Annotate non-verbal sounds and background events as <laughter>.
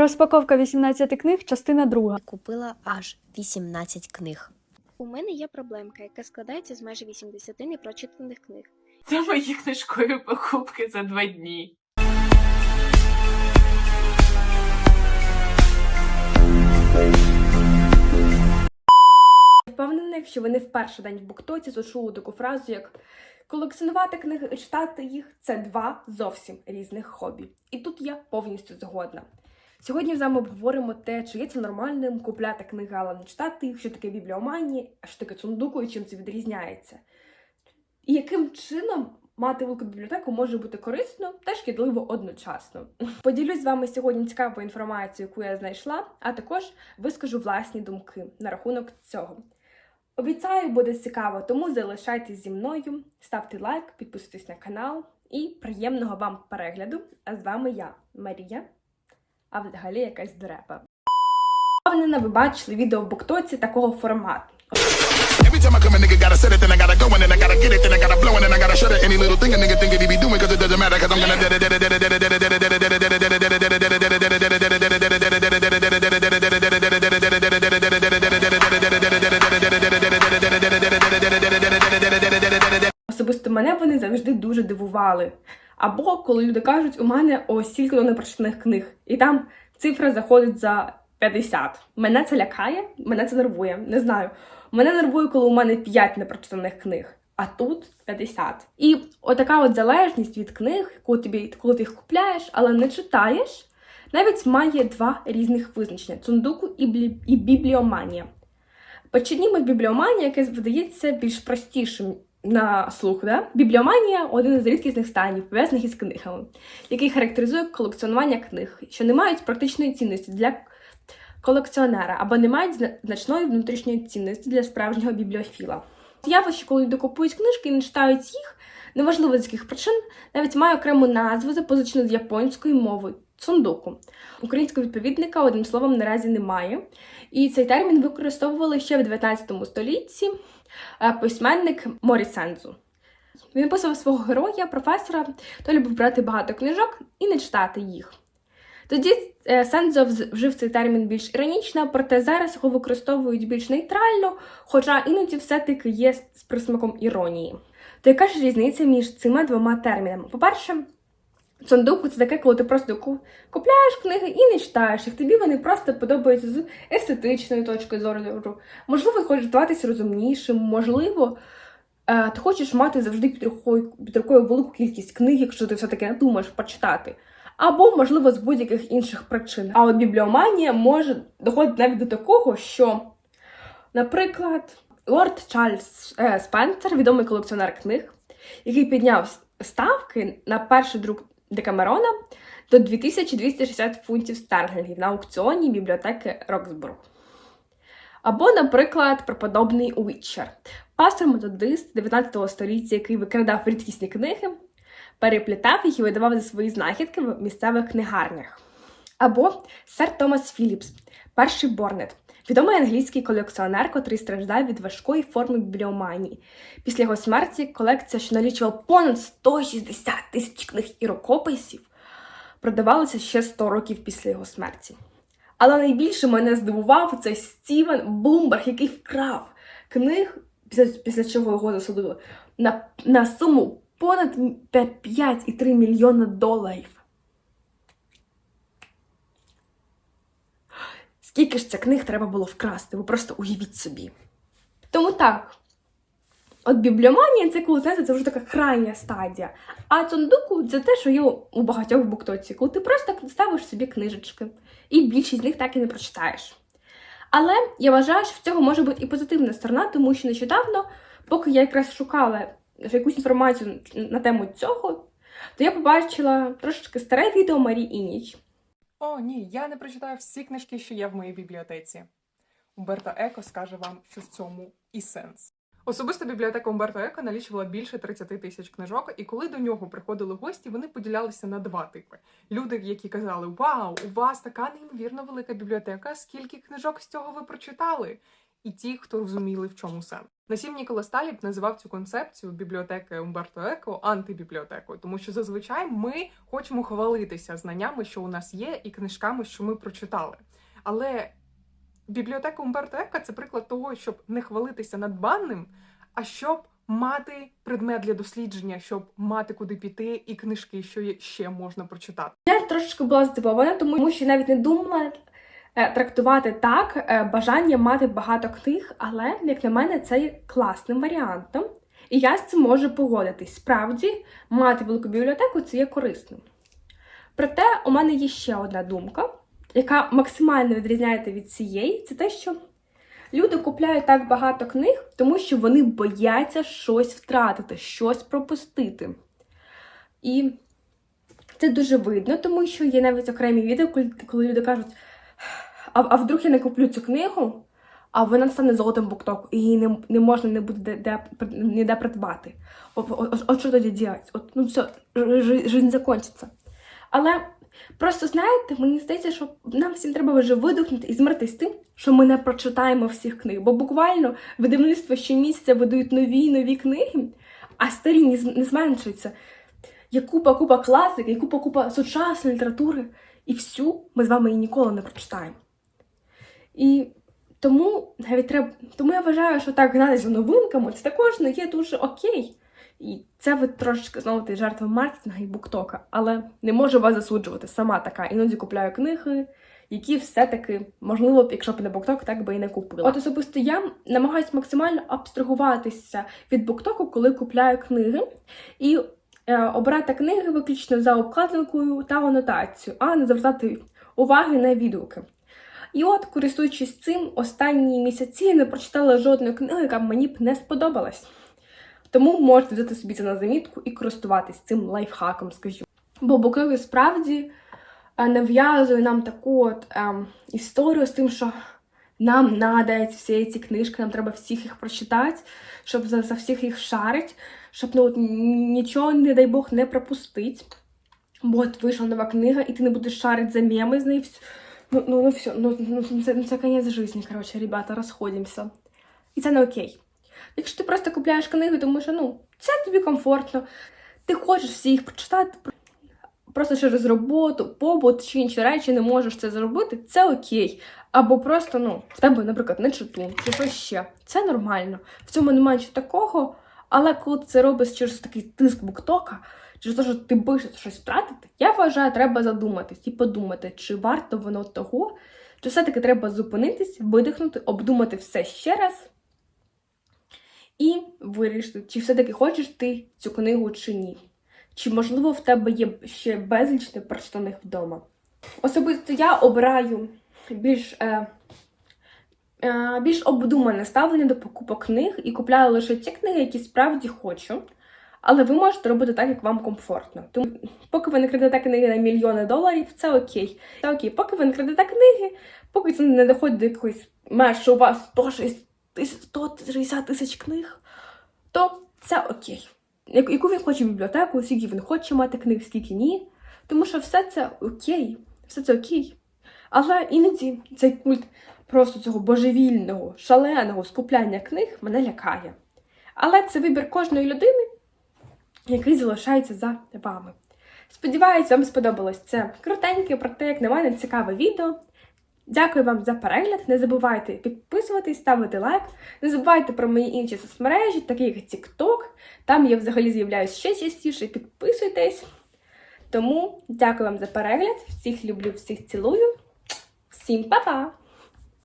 Розпаковка 18 книг, частина 2. Купила аж 18 книг. У мене є проблемка, яка складається з майже 80 непрочитаних книг. Це мої книжкові покупки за два дні. Впевнена, якщо ви не в перший день в Буктоці зачули таку фразу, як колекціонувати книги і читати їх це два зовсім різних хобі. І тут я повністю згодна. Сьогодні з вами обговоримо те, чи є це нормальним купляти книги, але не читати їх, що таке бібліоманія, що таке цундуку і чим це відрізняється. І яким чином мати велику бібліотеку може бути корисно та шкідливо одночасно. <laughs> Поділюсь з вами сьогодні цікавою інформацією, яку я знайшла, а також вискажу власні думки на рахунок цього. Обіцяю, буде цікаво, тому залишайтесь зі мною, ставте лайк, підписуйтесь на канал і приємного вам перегляду. А з вами я, Марія, а взагалі якась дурепа. Впевнена, ви бачили відео в Буктоці такого формату. Особисто мене вони завжди дуже дивували. Або коли люди кажуть, у мене ось стільки непрочитаних книг, і там цифра заходить за 50. Мене це лякає, мене це нервує. Не знаю. Мене нервує, коли у мене 5 непрочитаних книг, а тут 50. І отака от залежність від книг, коли, тобі, коли ти їх купляєш, але не читаєш, навіть має два різних визначення: цундуку і, блі... і бібліоманія. Почнімо з бібліоманії, яке здається більш простішим на слух. Да? Бібліоманія один із рідкісних станів, пов'язаних із книгами, який характеризує колекціонування книг, що не мають практичної цінності для колекціонера або не мають значної внутрішньої цінності для справжнього бібліофіла. Явище, коли люди купують книжки і не читають їх, неважливо з яких причин, навіть має окрему назву, запозичену з японської мови цундуку. Українського відповідника, одним словом, наразі немає. І цей термін використовували ще в 19 столітті письменник Морі Сензу. Він описував свого героя, професора, той любив брати багато книжок і не читати їх. Тоді е, Сензо вжив цей термін більш іронічно, проте зараз його використовують більш нейтрально, хоча іноді все-таки є з присмаком іронії. То яка ж різниця між цими двома термінами? По-перше, Цундуку це таке, коли ти просто купляєш книги і не читаєш їх. Тобі вони просто подобаються з естетичної точки зору. Можливо, хочеш здаватися розумнішим, можливо, е, ти хочеш мати завжди під рукою, під рукою велику кількість книг, якщо ти все-таки не думаєш почитати. Або, можливо, з будь-яких інших причин. А от бібліоманія може доходити навіть до такого, що, наприклад, лорд Чарльз е, Спенсер, відомий колекціонер книг, який підняв ставки на перший друк Декамерона до 2260 фунтів стерлінгів на аукціоні бібліотеки Роксбург. Або, наприклад, преподобний Уітчер, пастор методист 19 століття, який викрадав рідкісні книги, переплітав їх і видавав за свої знахідки в місцевих книгарнях. Або сер Томас Філіпс, перший Борнет, відомий англійський колекціонер, котрий страждав від важкої форми бібліоманії. Після його смерті колекція, що налічувала понад 160 тисяч книг і рукописів, продавалася ще 100 років після його смерті. Але найбільше мене здивував цей Стівен Блумберг, який вкрав книг, після, після чого його засудили, на, на суму понад 5,3 мільйона доларів. Скільки ж цих книг треба було вкрасти? Ви просто уявіть собі. Тому так. От бібліоманія це коли знаєте, це вже така крайня стадія. А цундуку це те, що є у багатьох буктоці, коли ти просто ставиш собі книжечки, і більшість з них так і не прочитаєш. Але я вважаю, що в цього може бути і позитивна сторона, тому що нещодавно, поки я якраз шукала якусь інформацію на тему цього, то я побачила трошечки старе відео Марії Ініч. О, ні, я не прочитаю всі книжки, що є в моїй бібліотеці. Умберто Еко скаже вам, що в цьому і сенс. Особисто бібліотека Умберто Еко налічувала більше 30 тисяч книжок, і коли до нього приходили гості, вони поділялися на два типи: люди, які казали: Вау, у вас така неймовірно велика бібліотека, скільки книжок з цього ви прочитали? І ті, хто розуміли, в чому сенс. Насім Нікола Сталіб називав цю концепцію бібліотеки Умберто Еко антибібліотекою, тому що зазвичай ми хочемо хвалитися знаннями, що у нас є, і книжками, що ми прочитали. Але бібліотека Умберто Еко це приклад того, щоб не хвалитися надбанним, а щоб мати предмет для дослідження, щоб мати куди піти, і книжки, що ще можна прочитати. Я трошечки була здивована, тому що навіть не думала трактувати так е, бажання мати багато книг, але, як на мене, це є класним варіантом. І я з цим можу погодитись. Справді, мати велику бібліотеку це є корисним. Проте у мене є ще одна думка, яка максимально відрізняється від цієї, це те, що люди купляють так багато книг, тому що вони бояться щось втратити, щось пропустити. І це дуже видно, тому що є навіть окремі відео, коли люди кажуть, а, а вдруг я не куплю цю книгу, а вона стане золотим буктоку, і її не, не можна не буде де, де, ніде придбати. От, от, от що тоді робити? От, ну все, жи- жизнь закінчиться. Але просто знаєте, мені здається, що нам всім треба вже видихнути і змиритися з тим, що ми не прочитаємо всіх книг. Бо буквально видавництво щомісяця видають нові й нові книги, а старі не зменшуються. Є купа купа класики, є купа купа сучасної літератури, і всю ми з вами її ніколи не прочитаємо. І тому навіть треба. Тому я вважаю, що так гнати за новинками це також не є дуже окей. І це ви трошечки знову ти жертва маркетингу і буктока, але не можу вас засуджувати. Сама така. Іноді купляю книги, які все-таки, можливо, якщо б не букток, так би і не купила. От особисто я намагаюся максимально абстрагуватися від буктоку, коли купляю книги. І е, обрати книги виключно за обкладинкою та анотацією, а не звертати уваги на відгуки. І от, користуючись цим, останні місяці я не прочитала жодної книги, яка мені б не сподобалась. Тому можете взяти собі це на замітку і користуватись цим лайфхаком, скажімо. Бо Букиви справді е, нав'язує нам таку от ем, історію з тим, що нам надають всі ці книжки, нам треба всіх їх прочитати, щоб за, за всіх їх шарить, щоб ну, от, нічого, не дай Бог, не пропустить. Бо от вийшла нова книга, і ти не будеш шарити за меми з нею. Ну, ну, ну все, ну, ну це, це кінець життя, коротше, ребята, розходимося. І це не окей. Якщо ти просто купляєш книги, тому що ну, це тобі комфортно, ти хочеш всі їх прочитати, просто через роботу, побут чи інші речі не можеш це зробити, це окей. Або просто, ну, в тебе, наприклад, не читун, чи щось ще. Це нормально. В цьому немає нічого такого, але коли ти це робиш через такий тиск буктока, через те, що ти боїшся щось втратити, я вважаю, треба задуматись і подумати, чи варто воно того, чи все-таки треба зупинитись, видихнути, обдумати все ще раз і вирішити, чи все-таки хочеш ти цю книгу чи ні. Чи, можливо, в тебе є ще безліч непрочитаних вдома. Особисто я обираю більш, е, більш обдумане ставлення до покупок книг і купляю лише ті книги, які справді хочу. Але ви можете робити так, як вам комфортно. Тому, поки ви не крадете книги на мільйони доларів, це окей. Це окей. Поки ви не крадете книги, поки це не доходить до якоїсь меж, що у вас 160 тисяч 160 тисяч книг, то це окей. Яку він хоче бібліотеку, скільки він хоче мати книг, скільки ні. Тому що все це окей, все це окей. Але іноді цей культ просто цього божевільного, шаленого скупляння книг мене лякає. Але це вибір кожної людини, який залишається за вами. Сподіваюсь, вам сподобалось це крутеньке, проте, як на мене, цікаве відео. Дякую вам за перегляд. Не забувайте підписуватись, ставити лайк. Не забувайте про мої інші соцмережі, такі як TikTok. Там я взагалі з'являюсь ще частіше. Підписуйтесь. Тому дякую вам за перегляд. Всіх люблю, всіх цілую. Всім па-па!